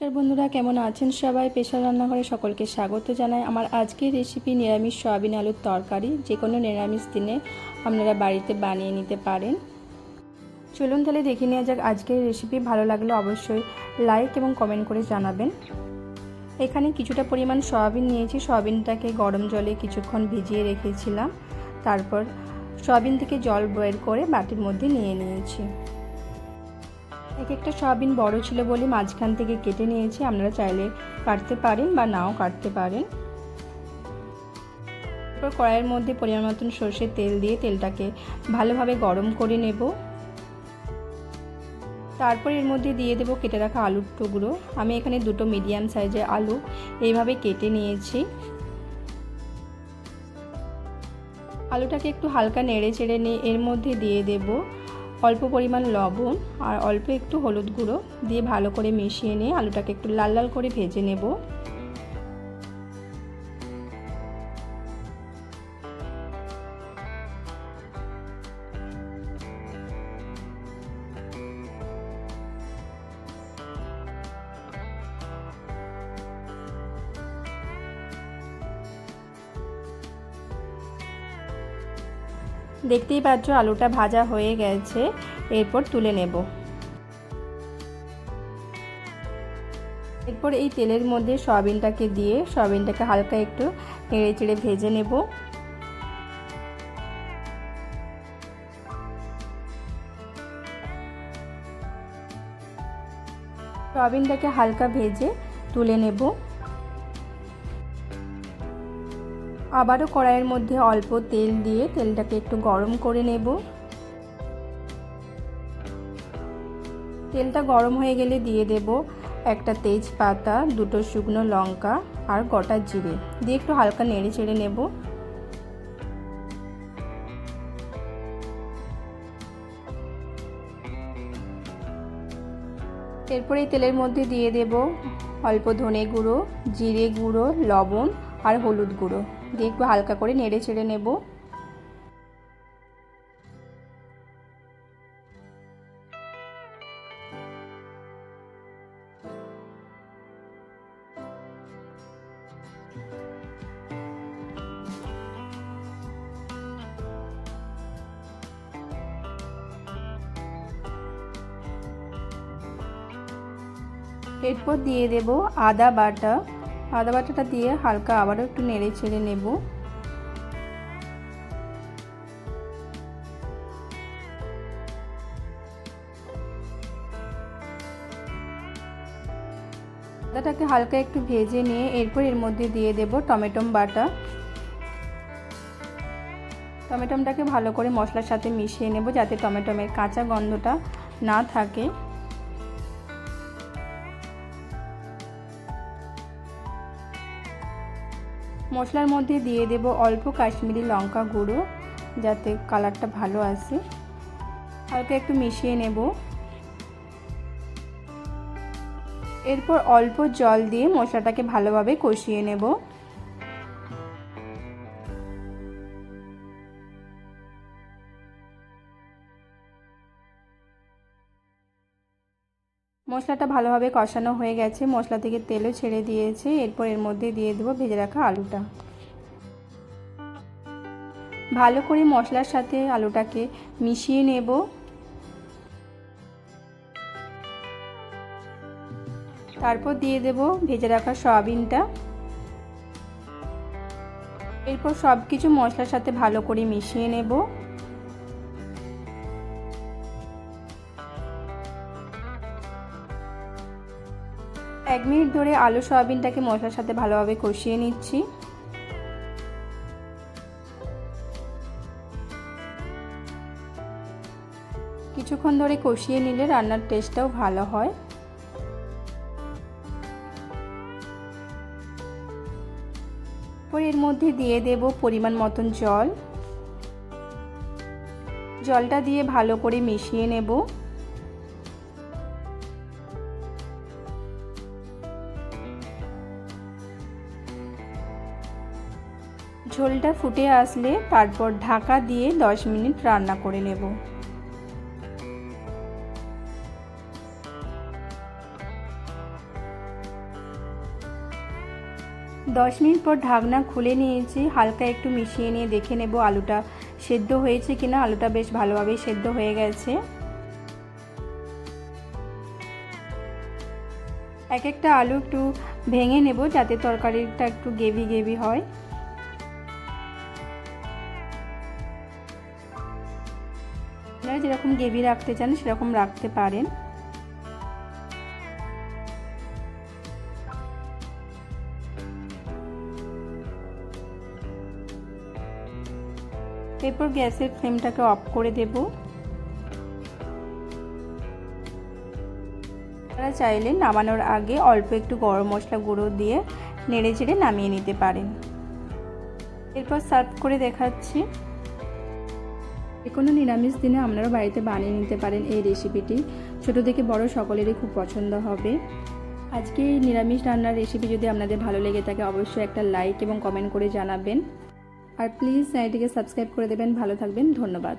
নমস্কার বন্ধুরা, কেমন আছেন সবাই? পেশার রান্নাঘরে সকলকে স্বাগত জানাই। আমার আজকের রেসিপি নিরামিষ সয়াবিন আলুর তরকারি যে কোনো নিরামিষ দিনে আপনারা বাড়িতে বানিয়ে নিতে পারেন। চলুন তাহলে দেখে নেওয়া যাক আজকের রেসিপি ভালো লাগলে অবশ্যই লাইক এবং কমেন্ট করে জানাবেন। এখানে কিছুটা পরিমাণ সয়াবিন নিয়েছি। সয়াবিনটাকে গরম জলে কিছুক্ষণ ভিজিয়ে রেখেছিলাম। তারপর সয়াবিন থেকে জল বয়ের করে বাটির মধ্যে নিয়ে নিয়েছি। এক একটা সয়াবিন বড় ছিল বলে মাঝখান থেকে কেটে নিয়েছি। আপনারা চাইলে কাটতে পারেন বা নাও কাটতে পারেন। এরপর কড়াইয়ের মধ্যে পরিমাণ মতন সর্ষের তেল দিয়ে তেলটাকে ভালোভাবে গরম করে নেব। তারপর এর মধ্যে দিয়ে দেবো কেটে রাখা আলুর টুকরো। আমি এখানে দুটো মিডিয়াম সাইজের আলু এইভাবে কেটে নিয়েছি। আলুটাকে একটু হালকা নেড়ে চেড়ে নিয়ে এর মধ্যে দিয়ে দেবো। অল্প পরিমাণ লবণ আর অল্প একটু হলুদ গুঁড়ো দিয়ে ভালো করে মিশিয়ে নিয়ে আলুটাকে একটু লাল লাল করে ভেজে নেব। দেখতেই পাচ্ছ আলুটা ভাজা হয়ে গেছে, এরপর তুলে নেব। এরপর এই তেলের মধ্যে সয়াবিনটাকে দিয়ে, সয়াবিনটাকে হালকা একটু নেড়ে চেড়ে ভেজে নেব। সয়াবিনটাকে হালকা ভেজে তুলে নেব। আবারও কড়াইয়ের মধ্যে অল্প তেল দিয়ে তেলটাকে একটু গরম করে নেব। তেলটা গরম হয়ে গেলে দিয়ে দেব একটা তেজপাতা, দুটো শুকনো লঙ্কা আর গোটা জিরে। দিয়ে একটু হালকা নেড়ে চেড়ে নেব। এরপরে তেলের মধ্যে দিয়ে দেব অল্প ধনে গুঁড়ো, জিরে গুঁড়ো, লবণ আর হলুদ গুঁড়ো। দিয়ে একটু হালকা করে নেড়ে ছেড়ে নেব। এরপর দিয়ে দেব আদা বাটা। আদা বাটাটা দিয়ে হালকা আবারও একটু নেড়ে ছেড়ে নেব। আদাটাকে হালকা একটু ভেজে নিয়ে এরপর এর মধ্যে দিয়ে দেব টমেটো বাটা। টমেটোমটাকে ভালো করে মশলার সাথে মিশিয়ে নেব যাতে টমেটোমের কাঁচা গন্ধটা না থাকে। মশলার মধ্যে দিয়ে দেব অল্প কাশ্মীরি লঙ্কা গুঁড়ো, যাতে কালারটা ভালো আসে। হালকা একটু মিশিয়ে নেব। এরপর অল্প জল দিয়ে মশলাটাকে ভালোভাবে কষিয়ে নেব। মশলাটা ভালোভাবে কষানো হয়ে গেছে। মশলা থেকে তেলও ছেড়ে দিয়েছে। এরপর এর মধ্যে দিয়ে দেবো ভেজে রাখা আলুটা। ভালো করে মশলার সাথে আলুটাকে মিশিয়ে নেব। তারপর দিয়ে দেব ভেজে রাখা সয়াবিনটা। এরপর সব কিছু মশলার সাথে ভালো করে মিশিয়ে নেব। এক মিনিট ধরে আলু সয়াবিনটাকে মশলার সাথে ভালোভাবে কষিয়ে নিচ্ছি। কিছুক্ষণ ধরে কষিয়ে নিলে রান্নার টেস্টটাও ভালো হয়। এর মধ্যে দিয়ে দেব পরিমাণ মতন জল। জলটা দিয়ে ভালো করে মিশিয়ে নেব। ঝোলটা ফুটে আসলে তারপর ঢাকা দিয়ে 10 মিনিট রান্না করে নেব। দশ মিনিট পর ঢাকনা খুলে নিয়েছি, হালকা একটু মিশিয়ে নিয়ে দেখে নেব আলুটা সেদ্ধ হয়েছে কিনা। আলুটা বেশ ভালোভাবেই সেদ্ধ হয়ে গেছে। এক একটা আলু একটু ভেঙে নেব যাতে তরকারিটা একটু গেভি গেভি হয়। আপনারা যেরকম গেভি রাখতে চান, সেরকম রাখতে পারেন। এরপর গ্যাসের ফ্লেমটাকে অফ করে দেব। আপনারা চাইলে নামানোর আগে অল্প একটু গরম মশলা গুঁড়ো দিয়ে নেড়ে চেড়ে নামিয়ে নিতে পারেন। এরপর সার্ভ করে দেখাচ্ছি। যে কোনো নিরামিষ দিনে আপনারা বাড়িতে বানিয়ে নিতে পারেন এই রেসিপিটি। ছোটো থেকে বড় সকলেরই খুব পছন্দ হবে। আজকে এই নিরামিষ রান্নার রেসিপি যদি আপনাদের ভালো লেগে থাকে, অবশ্যই একটা লাইক এবং কমেন্ট করে জানাবেন। আর প্লিজ চ্যানেলটিকে সাবস্ক্রাইব করে দেবেন। ভালো থাকবেন। ধন্যবাদ।